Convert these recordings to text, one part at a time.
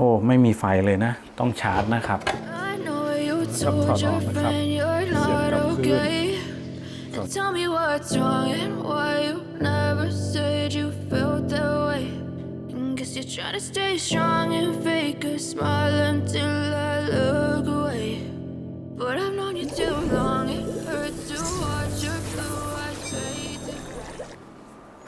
โอ้ ไม่มีไฟเลยนะ ต้องชาร์จนะครับ I know you told your friend you're not okay. And tell me what's wrong and why you never said you felt that way. And guess you're trying to stay strong and fake a smile until I look away. But I've known you too long, it hurts to watch your blue eyes fade to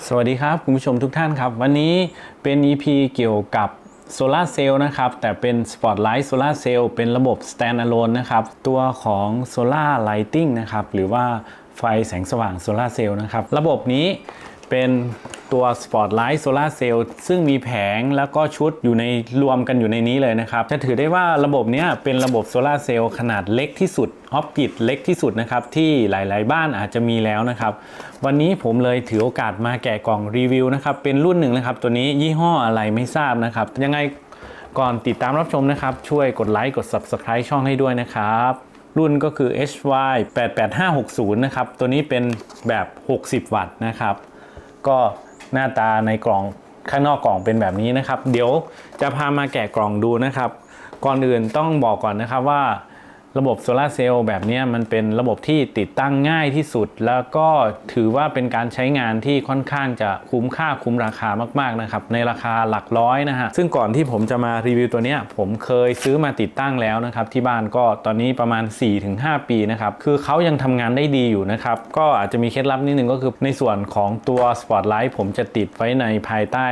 สวัสดีครับ คุณผู้ชมทุกท่านครับ วันนี้เป็น EP เกี่ยวกับ โซลาเซลล์นะครับ แต่เป็น Spotlight Solar Cell เป็นระบบ Standalone นะครับ ตัวของ Solar Lighting นะครับ หรือว่าไฟแสงสว่างโซลาเซลล์นะครับ ระบบนี้เป็น ตัว Spotlight Solar Cell ซึ่งมีแผงแล้วก็ชุดอยู่ในรวมกันอยู่ในนี้เลยนะครับ จะถือได้ว่าระบบเนี้ยเป็นระบบโซลาเซลล์ขนาดเล็กที่สุดออฟกิดเล็กที่สุดนะครับ ที่หลายๆ บ้านอาจจะมีแล้วนะครับ วันนี้ผมเลยถือโอกาสมาแกะกล่องรีวิวนะครับ เป็นรุ่นหนึ่งนะครับ ตัวนี้ยี่ห้ออะไรไม่ทราบนะครับ ยังไงก่อนติดตามรับชมนะครับ ช่วยกดไลค์กด Subscribe ช่องให้ด้วยนะครับรุ่นก็คือ HY 88560 นะครับ ตัวนี้เป็นแบบ 60 วัตต์นะครับ ก็ หน้าตาในกล่องข้างนอกกล่องเป็นแบบนี้นะครับ เดี๋ยวจะพามาแกะกล่องดูนะครับ ก่อนอื่นต้องบอกก่อนนะครับว่า ระบบโซลาร์เซลล์แบบนี้มันเป็นระบบที่ติดตั้งง่ายที่สุด แล้วก็ถือว่าเป็นการใช้งานที่ค่อนข้างจะคุ้มค่าคุ้มราคามากๆนะครับในราคาหลักร้อยนะฮะซึ่งก่อนที่ผมจะมารีวิวตัวนี้ผมเคยซื้อมาติดตั้งแล้วนะครับที่บ้านก็ตอนนี้ประมาณ 4-5 ปีนะครับคือเขายังทำงานได้ดีอยู่นะครับก็อาจจะมีเคล็ดลับนิดนึงก็คือในส่วนของตัว Spotlight ผมจะติดไว้ในภายใต้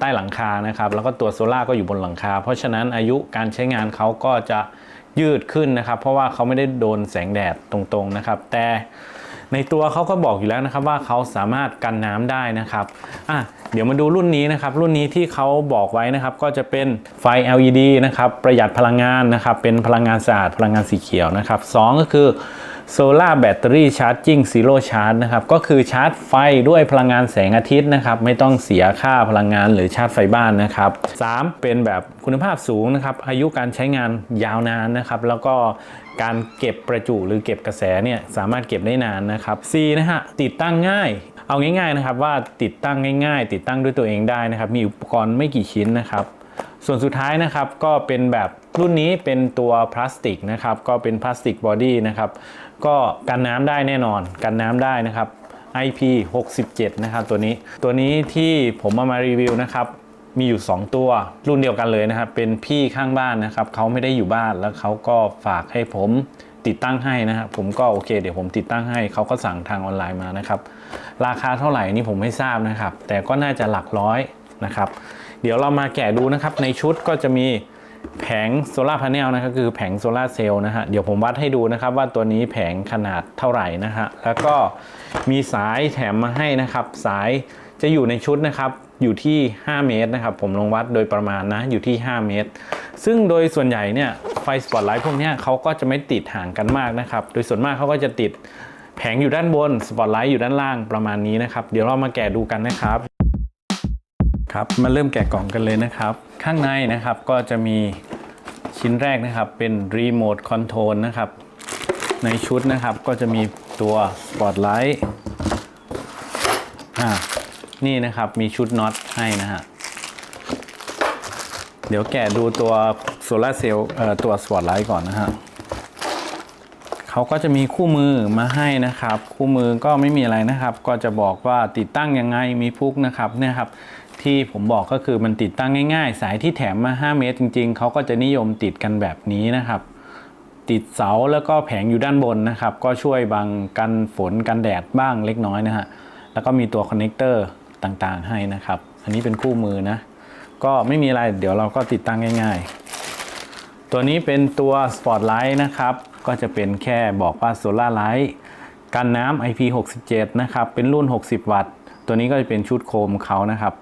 ใต้หลังคานะครับแล้วก็ตัวโซล่าร์ก็อยู่บนหลังคา เพราะฉะนั้นอายุการใช้งานเขาก็จะ ยืดขึ้นนะครับ เพราะว่าเขาไม่ได้โดนแสงแดดตรงๆนะครับ แต่ในตัวเขาก็บอกอยู่แล้วนะครับว่าเขาสามารถกันน้ำได้นะครับอะเดี๋ยวมาดูรุ่นนี้นะครับ รุ่นนี้ที่เขาบอกไว้นะครับ ก็จะเป็นไฟ LED นะครับ ประหยัดพลังงานนะครับ เป็นพลังงานสะอาดพลังงานสีเขียวนะครับสอ งก็คือ Solar Battery Charging Zero Charge นะครับก็คือชาร์จไฟด้วยพลังงานแสงอาทิตย์นะครับไม่ต้องเสียค่าพลังงานหรือชาร์จไฟบ้านนะครับ 3. เป็นแบบคุณภาพสูงนะครับอายุการใช้งานยาวนานนะครับแล้วก็การเก็บประจุหรือเก็บกระแสเนี่ยสามารถเก็บได้นานนะครับ 4. นะฮะติดตั้งง่ายเอาง่ายๆนะครับว่าติดตั้งง่ายๆ ติดตั้งด้วยตัวเองได้นะครับ มีอุปกรณ์ไม่กี่ชิ้นนะครับ ส่วนสุดท้ายนะครับก็เป็นแบบรุ่นนี้เป็นตัวพลาสติกนะครับ ก็เป็นพลาสติกบอดี้นะครับ ก็กันน้ำได้แน่นอน กันน้ำได้นะครับ IP 67 นะครับตัวนี้ ตัวนี้ที่ผมเอามารีวิวนะครับ มีอยู่ 2 ตัวรุ่นเดียวกันเลยนะครับ เป็นพี่ข้างบ้านนะครับ เขาไม่ได้อยู่บ้านแล้วเขาก็ฝากให้ผมติดตั้งให้นะครับผมก็โอเคเดี๋ยวผมติดตั้งให้เขาก็สั่งทางออนไลน์มานะครับ ราคาเท่าไหร่นี่ผมไม่ทราบนะครับ แต่ก็น่าจะหลักร้อยนะครับ เดี๋ยวเรามาแกะดูนะครับในชุดก็จะมี แผงโซลาร์พาร์เนลนะครับคือแผงโซลาร์เซลล์นะฮะเดี๋ยวผมวัดให้ดูนะครับว่าตัวนี้แผงขนาดเท่าไหร่นะฮะแล้วก็มีสายแถมมาให้นะครับ สายจะอยู่ในชุดนะครับอยู่ที่ 5 เมตรนะครับ ผมลงวัดโดยประมาณนะอยู่ที่ 5 เมตร ซึ่งโดยส่วนใหญ่เนี่ยไฟสปอตไลท์พวกนี้เขาก็จะไม่ติดห่างกันมากนะครับ โดยส่วนมากเขาก็จะติดแผงอยู่ด้านบนสปอตไลท์อยู่ด้านล่างประมาณนี้นะครับ เดี๋ยวเรามาแกะดูกันนะครับ ครับมาเริ่มแกะกล่องกันเลยนะครับ ข้างในนะครับก็จะมีชิ้นแรกนะครับเป็นรีโมทคอนโทรลนะครับ ในชุดนะครับก็จะมีตัวสปอตไลท์อ่านี่นะครับมีชุดน็อตให้นะฮะเดี๋ยวแกะดูตัวโซลาเซลล์ตัวสปอตไลท์ก่อนนะฮะ เขาก็จะมีคู่มือมาให้นะครับ คู่มือก็ไม่มีอะไรนะครับ ก็จะบอกว่าติดตั้งยังไงมีพุกนะครับเนี่ยครับที่ผมบอกก็คือมันติดตั้งง่าย ๆ สายที่แถมมา 5 เมตรจริง ๆ เขาก็จะนิยมติดกันแบบนี้นะครับ ติดเสาแล้วก็แผงอยู่ด้านบนนะครับ ก็ช่วยบังกันฝนกันแดดบ้างเล็กน้อยนะฮะแล้วก็มีตัวคอนเนคเตอร์ต่างๆให้นะครับ อันนี้เป็นคู่มือนะ ก็ไม่มีอะไรเดี๋ยวเราก็ติดตั้งง่าย ๆ ตัวนี้เป็นตัว Spotlight นะครับ ก็จะเป็นแค่บอกว่า Solar Light กันน้ำ IP67 นะครับ เป็นรุ่น 60 วัตต์ ตัวนี้ก็จะเป็นชุดโคมเขานะครับ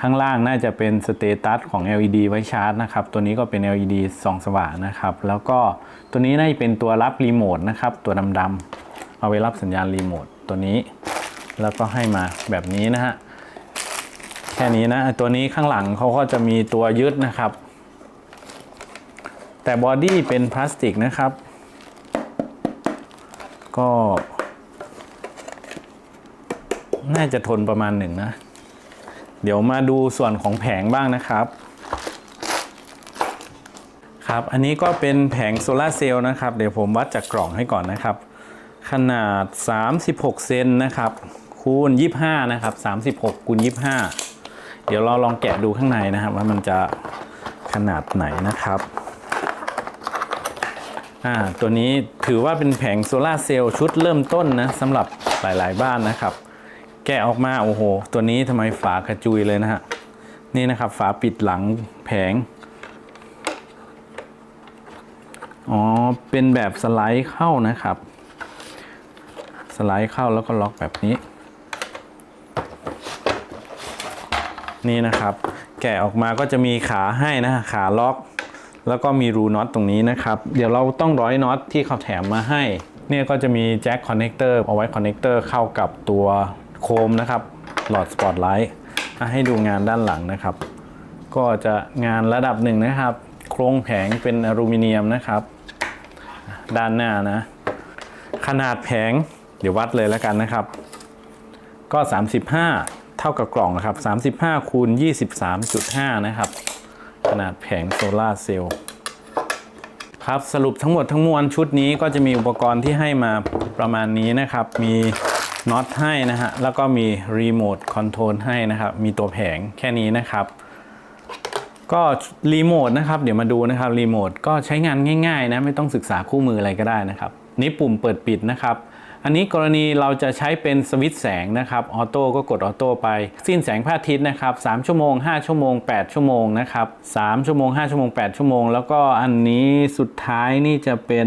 ข้างล่างน่าจะเป็นสเตตัสของ LED ไว้ชาร์จนะครับ ตัวนี้ก็เป็น LED ส่องสว่างนะครับ แล้วก็ตัวนี้น่าจะเป็นตัวรับรีโมทนะครับ ตัวดำๆ เอาไว้รับสัญญาณรีโมทตัวนี้ แล้วก็ให้มาแบบนี้นะฮะ แค่นี้นะ ตัวนี้ข้างหลังเขาก็จะมีตัวยึดนะครับ แต่บอดี้เป็นพลาสติกนะครับ ก็ น่าจะทนประมาณหนึ่งนะ เดี๋ยวมาดูส่วนของแผงบ้างนะครับ ครับ อันนี้ก็เป็นแผงโซลาเซลล์นะครับ เดี๋ยวผมวัดจากกล่องให้ก่อนนะครับ ขนาด 36 เซนนะครับ คูณ 25 นะครับ 36 คูณ 25 เดี๋ยวเราลองแกะดูข้างในนะครับ ว่ามันจะขนาดไหนนะครับ อ่าตัวนี้ถือว่าเป็นแผงโซลาเซลล์ชุดเริ่มต้นนะสำหรับหลายๆบ้านนะครับ แกะออกมาโอ้โห ตัวนี้ทำไมฝากระจุยเลยนะฮะนี่นะครับฝาปิดหลังแผง อ๋อ เป็นแบบสไลด์เข้านะครับ สไลด์เข้าแล้วก็ล็อกแบบนี้ นี่นะครับ แกะออกมาก็จะมีขาให้นะขาล็อก แล้วก็มีรูน็อตตรงนี้นะครับ เดี๋ยวเราต้องร้อยน็อตที่เขาแถมมาให้ เนี่ยก็จะมีแจ็คคอนเนคเตอร์เอาไว้คอนเนคเตอร์เข้ากับตัวโคมนะครับหลอดสปอตไลท์ให้ดูงานด้านหลังนะครับ ก็จะงานระดับหนึ่งนะครับ โครงแผงเป็นอลูมิเนียมนะครับ ด้านหน้านะ ขนาดแผงเดี๋ยววัดเลยแล้วกันนะครับ ก็ 35 เท่ากับกล่องนะครับ 35คูณ23.5 นะครับ ขนาดแผงโซลาเซลล์ครับสรุปทั้งหมดทั้งมวลชุดนี้ก็จะมีอุปกรณ์ที่ให้มาประมาณนี้นะครับ มีน็อตให้นะฮะ แล้วก็มีรีโมทคอนโทรลให้นะครับ มีตัวแผงแค่นี้นะครับ ก็รีโมทนะครับ เดี๋ยวมาดูนะครับรีโมทก็ใช้งานง่ายๆนะ ไม่ต้องศึกษาคู่มืออะไรก็ได้นะครับ นี่ปุ่มเปิดปิดนะครับ อันนี้กรณีเราจะใช้เป็นสวิตช์แสงนะครับออโต้ก็กดออโต้ไป สิ้นแสงพระอาทิตย์นะครับ3ชั่วโมง 5 ชั่วโมง 8 ชั่วโมงนะครับ3ชั่วโมง 5 ชั่วโมง 8 ชั่วโมง แล้วก็อันนี้สุดท้ายนี่จะเป็น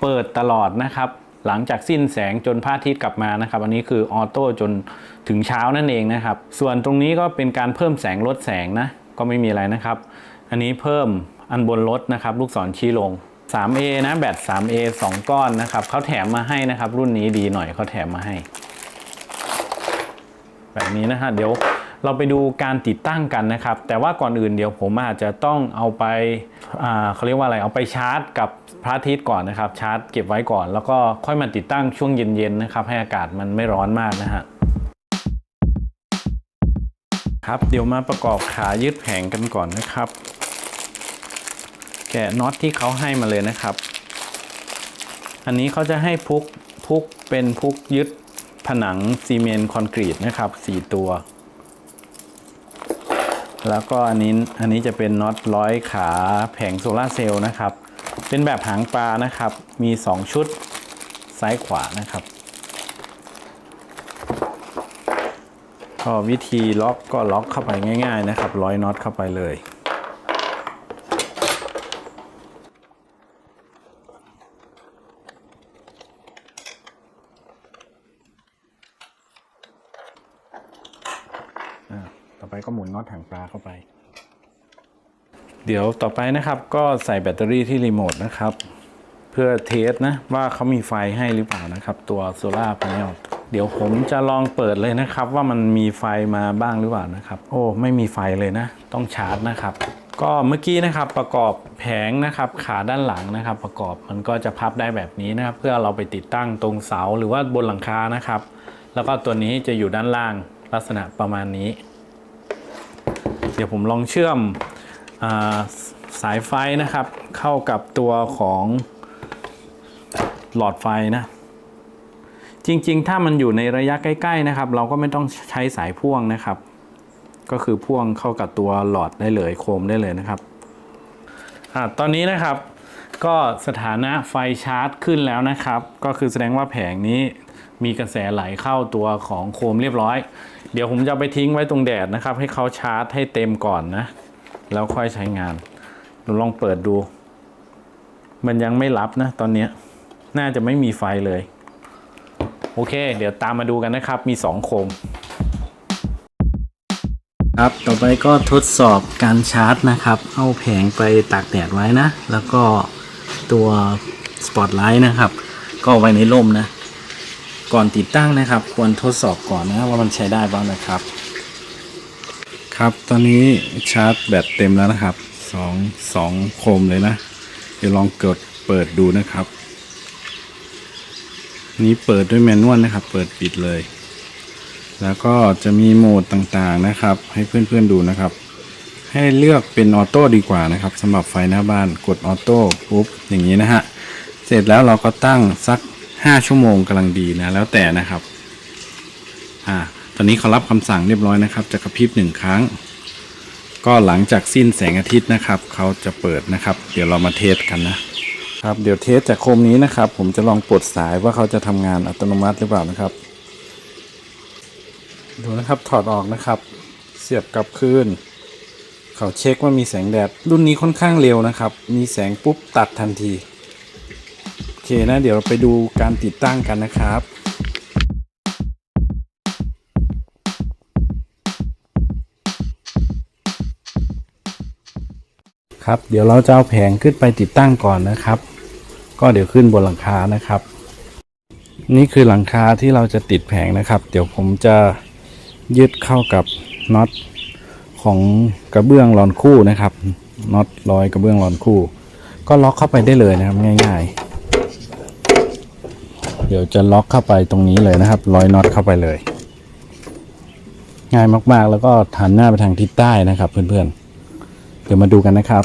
เปิดตลอดนะครับหลังจากสิ้นแสงจนพระอาทิตย์กลับมานะครับ อันนี้คือออโต้จนถึงเช้านั่นเองนะครับ ส่วนตรงนี้ก็เป็นการเพิ่มแสงลดแสงนะ ก็ไม่มีอะไรนะครับ อันนี้เพิ่มอันบนรถนะครับ ลูกศรชี้ลง 3A นะแบต 3A 2 ก้อนนะครับเขาแถมมาให้นะครับ รุ่นนี้ดีหน่อยเขาแถมมาให้ แบบนี้นะฮะเดี๋ยวเราไปดูการติดตั้งกันนะครับ แต่ว่าก่อนอื่นเดี๋ยวผมอาจจะต้องเอาไปเขาเรียกว่าอะไรเอาไปชาร์จกับพระอาทิตย์ก่อนนะครับ ชาร์จเก็บไว้ก่อน แล้วก็ค่อยมาติดตั้งช่วงเย็นๆนะครับให้อากาศมันไม่ร้อนมากนะฮะครับเดี๋ยวมาประกอบขายึดแผงกันก่อนนะครับ แกะน็อตที่เขาให้มาเลยนะครับ อันนี้เขาจะให้พุกพุกเป็นพุกยึดผนังซีเมนต์คอนกรีตนะครับ 4 ตัว แล้วก็อันนี้อันนี้จะเป็นน็อตร้อยขาแผงโซลาเซลล์นะครับ เป็นแบบหางปลานะครับ มี 2 ชุดซ้ายขวานะครับก็วิธีล็อกก็ล็อกเข้าไปง่าย ๆ นะครับ ร้อยน็อตเข้าไปเลย อ่าต่อไปก็ หมุนน็อตถังปลาเข้าไป เดี๋ยวต่อไปนะครับ ก็ใส่แบตเตอรี่ที่รีโมทนะครับ เพื่อเทสนะว่าเขามีไฟให้หรือเปล่านะครับ ตัวโซลาร์พาเนลเดี๋ยวผมจะลองเปิดเลยนะครับ ว่ามันมีไฟมาบ้างหรือเปล่านะครับ โอ้ไม่มีไฟเลยนะ ต้องชาร์จนะครับก็เมื่อกี้นะครับประกอบแผงนะครับขาด้านหลังนะครับ ประกอบมันก็จะพับได้แบบนี้นะครับ เพื่อเราไปติดตั้งตรงเสาหรือว่าบนหลังคานะครับ แล้วก็ตัวนี้จะอยู่ด้านล่างลักษณะประมาณนี้ เดี๋ยวผมลองเชื่อมอาสายไฟนะครับ เข้ากับตัวของหลอดไฟนะ จริงๆ ถ้ามันอยู่ในระยะใกล้ๆนะครับ เราก็ไม่ต้องใช้สายพ่วงนะครับ ก็คือพ่วงเข้ากับตัวหลอดได้เลยโคมได้เลยนะครับอตอนนี้นะครับ ก็สถานะไฟชาร์จขึ้นแล้วนะครับ ก็คือแสดงว่าแผงนี้มีกระแสไหลเข้าตัวของโคมเรียบร้อย เดี๋ยวผมจะไปทิ้งไว้ตรงแดดนะครับ ให้เขาชาร์จให้เต็มก่อนนะ แล้วค่อยใช้งานเราลองเปิดดู มันยังไม่รับนะตอนนี้น่าจะไม่มีไฟเลย โอเค เดี๋ยวตามมาดูกันนะครับ มี 2 โคม ครับ ต่อไปก็ทดสอบการชาร์จนะครับ เอาแผงไปตากแดดไว้นะ แล้วก็ ตัวสปอตไลท์นะครับ ก็เอาไว้ในร่มนะ ก่อนติดตั้งนะครับ ควรทดสอบก่อนนะว่ามันใช้ได้บ้างนะครับ ครับตอนนี้ชาร์จแบตเต็มแล้วนะครับสองสองโคมเลยนะ เดี๋ยวลองกดเปิดดูนะครับ นี้เปิดด้วยแมนนวลนะครับ เปิดปิดเลย แล้วก็จะมีโหมดต่างๆนะครับ ให้เพื่อนๆดูนะครับ ให้เลือกเป็นออโต้ดีกว่านะครับสำหรับไฟหน้าบ้านกดออโต้ปุ๊บอย่างนี้นะฮะเสร็จแล้วเราก็ตั้งสัก 5 ชั่วโมงกำลังดีนะแล้วแต่นะครับอ่าตอนนี้เขารับคำสั่งเรียบร้อยนะครับจะกระพริบหนึ่งครั้ง ก็หลังจากสิ้นแสงอาทิตย์นะครับเขาจะเปิดนะครับ เดี๋ยวเรามาเทสกันนะครับเดี๋ยวเทสจากโคมนี้นะครับ ผมจะลองปลดสายว่าเขาจะทำงานอัตโนมัติหรือเปล่านะครับดูนะครับถอดออกนะครับ เสียบกลับคืน เขาเช็คว่ามีแสงแดด รุ่นนี้ค่อนข้างเร็วนะครับ มีแสงปุ๊บตัดทันที โอเคนะ เดี๋ยวเราไปดูการติดตั้งกันนะครับครับเดี๋ยวเราจะเอาแผงขึ้นไปติดตั้งก่อนนะครับ ก็เดี๋ยวขึ้นบนหลังคานะครับ นี่คือหลังคาที่เราจะติดแผงนะครับ เดี๋ยวผมจะยึดเข้ากับน็อต ของกระเบื้องรอนคู่นะครับน็อตร้อยกระเบื้องรอนคู่ ก็ล็อกเข้าไปได้เลยนะครับง่าย ๆ เดี๋ยวจะล็อกเข้าไปตรงนี้เลยนะครับร้อยน็อตเข้าไปเลย ง่ายมากๆ แล้วก็หันหน้าไปทางทิศใต้นะครับ เพื่อนๆ เดี๋ยวมาดูกันนะครับ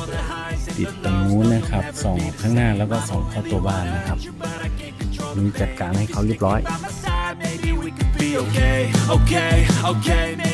ติดตรงนู้นนะครับสองข้างหน้าแล้วก็สองเข้าตัวบ้านนะครับนี่จัดการให้เขาเรียบร้อย okay, okay, okay.